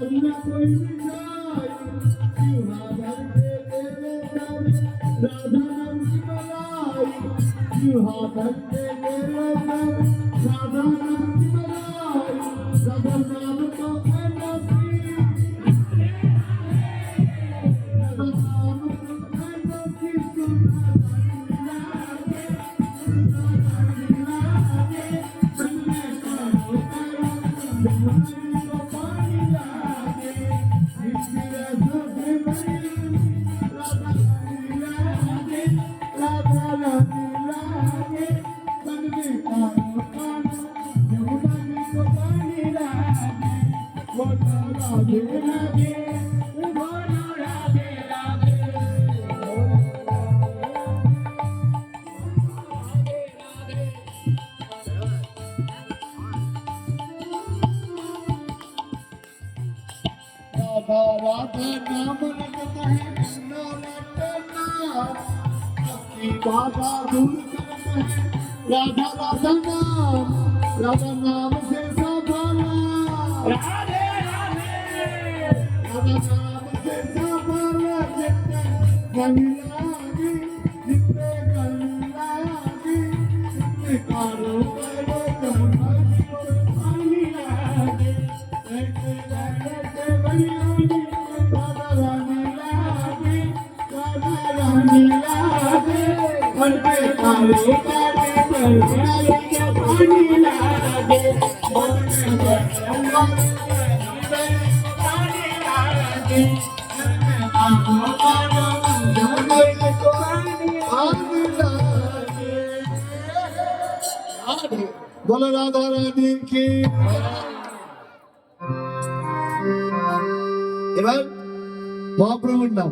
You have a day, you. have a day, you have a day, you have a day, you have a day, you have you have a day, you have Radha Radha नाम रटता है कृष्ण रटना भक्ति बाधा दूर करता है राधा राधा नाम राधा नाम से सफला राधे राधे राधा नाम से सफला जितने गंगाजी जितने गंगाजी जितने कारो बोलो राधा रानी की এবার মহাপ্রভুর নাম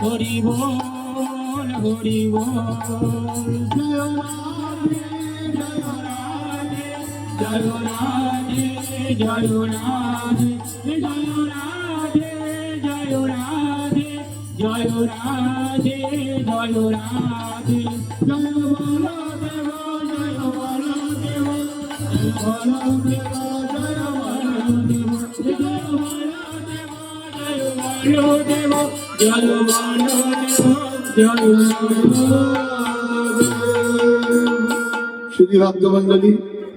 হরি বল হরি বল জয় রাধে জয় রাধে জয় রাধে জয় রাধে জয় রাধে জয় রাধে জয় বলদেব জয় বলদেব জয় বলদেব জয় বলদেব জয় বলদেব দেব জল মান